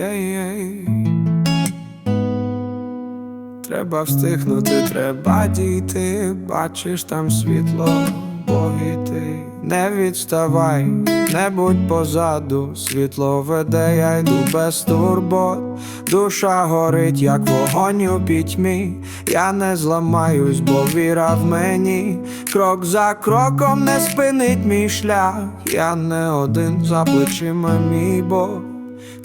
Єй-єй. Треба встигнути, треба дійти, бачиш там світло, богіти. Не відставай, не будь позаду, світло веде, я йду без турбот. Душа горить, як вогонь у пітьмі. Я не зламаюсь, бо віра в мені. Крок за кроком не спинить мій шлях. Я не один за плечима мій Бог.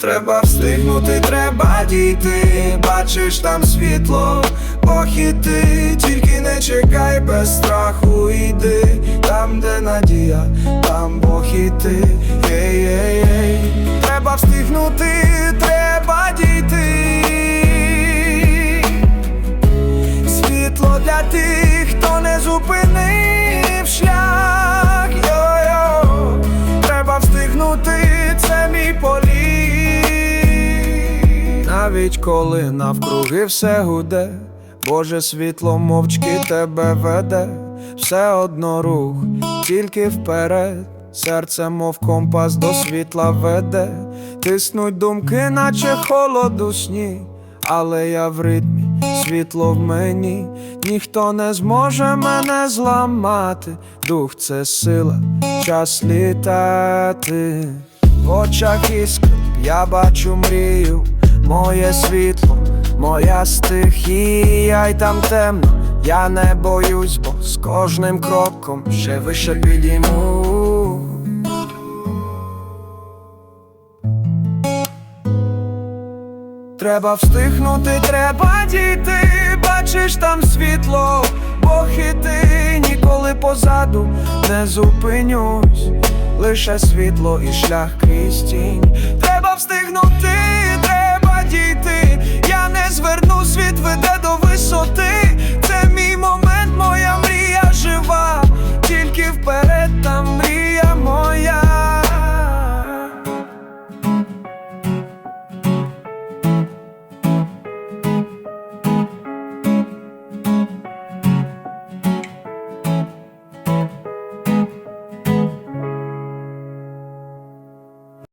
Треба встигнути, треба дійти, бачиш там світло, похити, тільки не чекай без страху, йди, там, де надія, там Бог і ти, ей, ей, ей. Треба встигнути, треба дійти. Світло для тих, хто не зупинив Навіть коли навкруги все гуде, Боже світло мовчки тебе веде, все одно рух, тільки вперед, серце, мов компас до світла веде, тиснуть думки, наче холоду сніг. Але я в ритмі, світло в мені, ніхто не зможе мене зламати. Дух це сила, час літати. В очах іскр, я бачу мрію, моє світло, моя стихія, й там темно, я не боюсь, бо з кожним кроком ще вище підійму. Треба встигнути, треба дійти, бачиш там світло, Бог і ти ніколи позаду не зупинюсь, лише світло і шлях крізь тінь. Треба встигнути, tan me.